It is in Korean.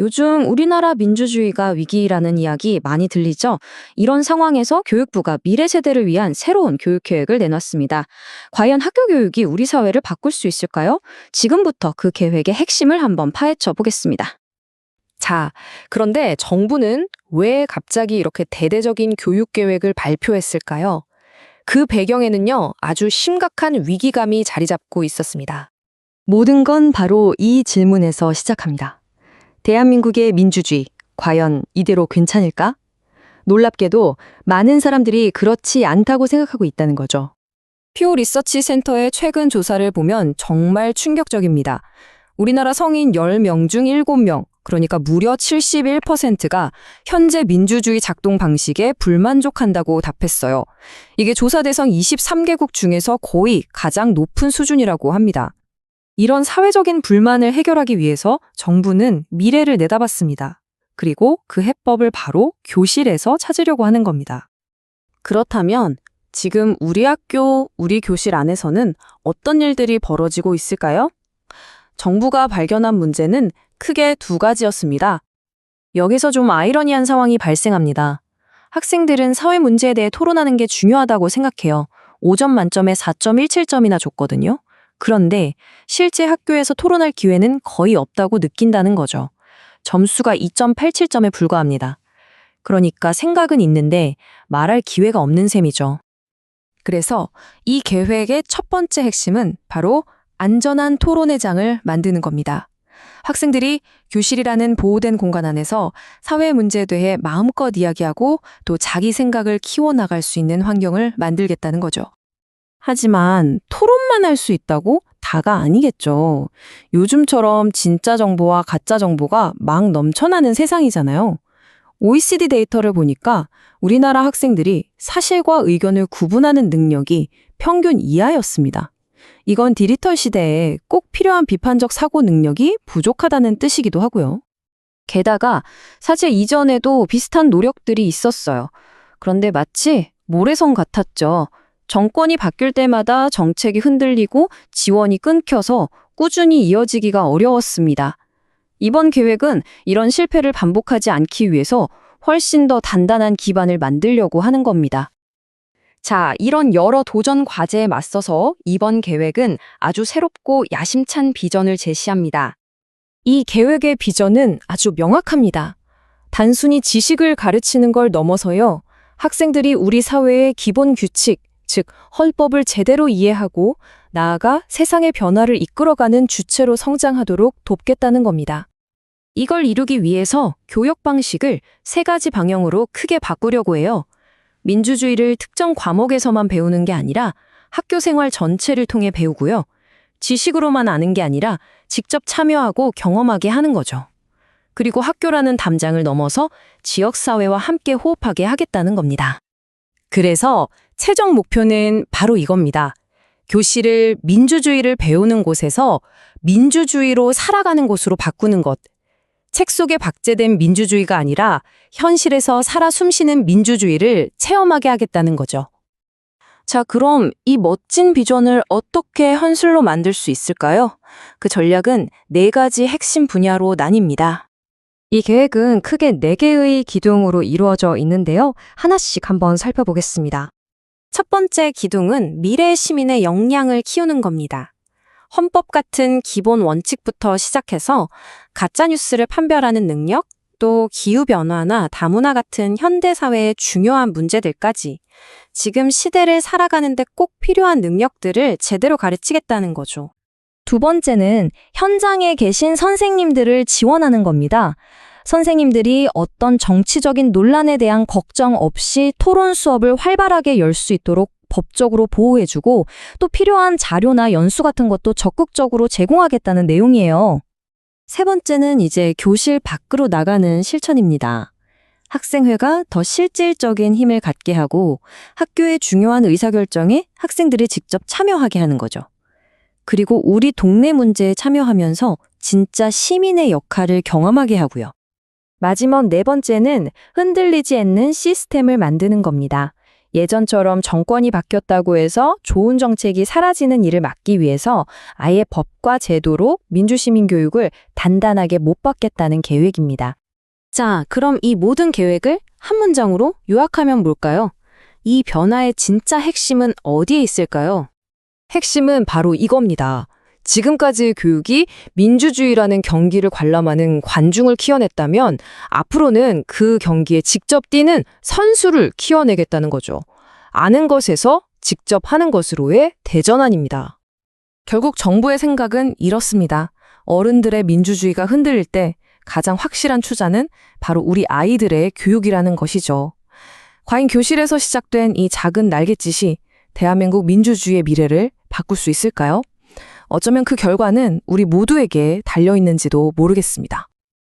요즘 우리나라 민주주의가 위기라는 이야기 많이 들리죠? 이런 상황에서 교육부가 미래 세대를 위한 새로운 교육 계획을 내놨습니다. 과연 학교 교육이 우리 사회를 바꿀 수 있을까요? 지금부터 그 계획의 핵심을 한번 파헤쳐 보겠습니다. 자, 그런데 정부는 왜 갑자기 이렇게 대대적인 교육 계획을 발표했을까요? 그 배경에는요, 아주 심각한 위기감이 자리 잡고 있었습니다. 모든 건 바로 이 질문에서 시작합니다. 대한민국의 민주주의, 과연 이대로 괜찮을까? 놀랍게도 많은 사람들이 그렇지 않다고 생각하고 있다는 거죠. 퓨 리서치 센터의 최근 조사를 보면 정말 충격적입니다. 우리나라 성인 10명 중 7명, 그러니까 무려 71%가 현재 민주주의 작동 방식에 불만족한다고 답했어요. 이게 조사 대상 23개국 중에서 거의 가장 높은 수준이라고 합니다. 이런 사회적인 불만을 해결하기 위해서 정부는 미래를 내다봤습니다. 그리고 그 해법을 바로 교실에서 찾으려고 하는 겁니다. 그렇다면 지금 우리 학교, 우리 교실 안에서는 어떤 일들이 벌어지고 있을까요? 정부가 발견한 문제는 크게 두 가지였습니다. 여기서 좀 아이러니한 상황이 발생합니다. 학생들은 사회 문제에 대해 토론하는 게 중요하다고 생각해요. 5점 만점에 4.17점이나 줬거든요. 그런데 실제 학교에서 토론할 기회는 거의 없다고 느낀다는 거죠. 점수가 2.87점에 불과합니다. 그러니까 생각은 있는데 말할 기회가 없는 셈이죠. 그래서 이 계획의 첫 번째 핵심은 바로 안전한 토론회장을 만드는 겁니다. 학생들이 교실이라는 보호된 공간 안에서 사회 문제에 대해 마음껏 이야기하고 또 자기 생각을 키워나갈 수 있는 환경을 만들겠다는 거죠. 하지만 토론만 할 수 있다고 다가 아니겠죠. 요즘처럼 진짜 정보와 가짜 정보가 막 넘쳐나는 세상이잖아요. OECD 데이터를 보니까 우리나라 학생들이 사실과 의견을 구분하는 능력이 평균 이하였습니다. 이건 디지털 시대에 꼭 필요한 비판적 사고 능력이 부족하다는 뜻이기도 하고요. 게다가 사실 이전에도 비슷한 노력들이 있었어요. 그런데 마치 모래성 같았죠. 정권이 바뀔 때마다 정책이 흔들리고 지원이 끊겨서 꾸준히 이어지기가 어려웠습니다. 이번 계획은 이런 실패를 반복하지 않기 위해서 훨씬 더 단단한 기반을 만들려고 하는 겁니다. 자, 이런 여러 도전 과제에 맞서서 이번 계획은 아주 새롭고 야심찬 비전을 제시합니다. 이 계획의 비전은 아주 명확합니다. 단순히 지식을 가르치는 걸 넘어서요. 학생들이 우리 사회의 기본 규칙, 즉 헌법을 제대로 이해하고 나아가 세상의 변화를 이끌어가는 주체로 성장하도록 돕겠다는 겁니다. 이걸 이루기 위해서 교육 방식을 세 가지 방향으로 크게 바꾸려고 해요. 민주주의를 특정 과목에서만 배우는 게 아니라 학교 생활 전체를 통해 배우고요. 지식으로만 아는 게 아니라 직접 참여하고 경험하게 하는 거죠. 그리고 학교라는 담장을 넘어서 지역사회와 함께 호흡하게 하겠다는 겁니다. 그래서 최종 목표는 바로 이겁니다. 교실을 민주주의를 배우는 곳에서 민주주의로 살아가는 곳으로 바꾸는 것. 책 속에 박제된 민주주의가 아니라 현실에서 살아 숨쉬는 민주주의를 체험하게 하겠다는 거죠. 자, 그럼 이 멋진 비전을 어떻게 현실로 만들 수 있을까요? 그 전략은 네 가지 핵심 분야로 나뉩니다. 이 계획은 크게 네개의 기둥으로 이루어져 있는데요. 하나씩 한번 살펴보겠습니다. 첫 번째 기둥은 미래 시민의 역량을 키우는 겁니다. 헌법 같은 기본 원칙부터 시작해서 가짜뉴스를 판별하는 능력, 또 기후변화나 다문화 같은 현대사회의 중요한 문제들까지 지금 시대를 살아가는데 꼭 필요한 능력들을 제대로 가르치겠다는 거죠. 두 번째는 현장에 계신 선생님들을 지원하는 겁니다. 선생님들이 어떤 정치적인 논란에 대한 걱정 없이 토론 수업을 활발하게 열 수 있도록 법적으로 보호해주고 또 필요한 자료나 연수 같은 것도 적극적으로 제공하겠다는 내용이에요. 세 번째는 이제 교실 밖으로 나가는 실천입니다. 학생회가 더 실질적인 힘을 갖게 하고 학교의 중요한 의사결정에 학생들이 직접 참여하게 하는 거죠. 그리고 우리 동네 문제에 참여하면서 진짜 시민의 역할을 경험하게 하고요. 마지막 네 번째는 흔들리지 않는 시스템을 만드는 겁니다. 예전처럼 정권이 바뀌었다고 해서 좋은 정책이 사라지는 일을 막기 위해서 아예 법과 제도로 민주시민 교육을 단단하게 못 받겠다는 계획입니다. 자, 그럼 이 모든 계획을 한 문장으로 요약하면 뭘까요? 이 변화의 진짜 핵심은 어디에 있을까요? 핵심은 바로 이겁니다. 지금까지의 교육이 민주주의라는 경기를 관람하는 관중을 키워냈다면 앞으로는 그 경기에 직접 뛰는 선수를 키워내겠다는 거죠. 아는 것에서 직접 하는 것으로의 대전환입니다. 결국 정부의 생각은 이렇습니다. 어른들의 민주주의가 흔들릴 때 가장 확실한 투자는 바로 우리 아이들의 교육이라는 것이죠. 과연 교실에서 시작된 이 작은 날갯짓이 대한민국 민주주의의 미래를 바꿀 수 있을까요? 어쩌면 그 결과는 우리 모두에게 달려 있는지도 모르겠습니다.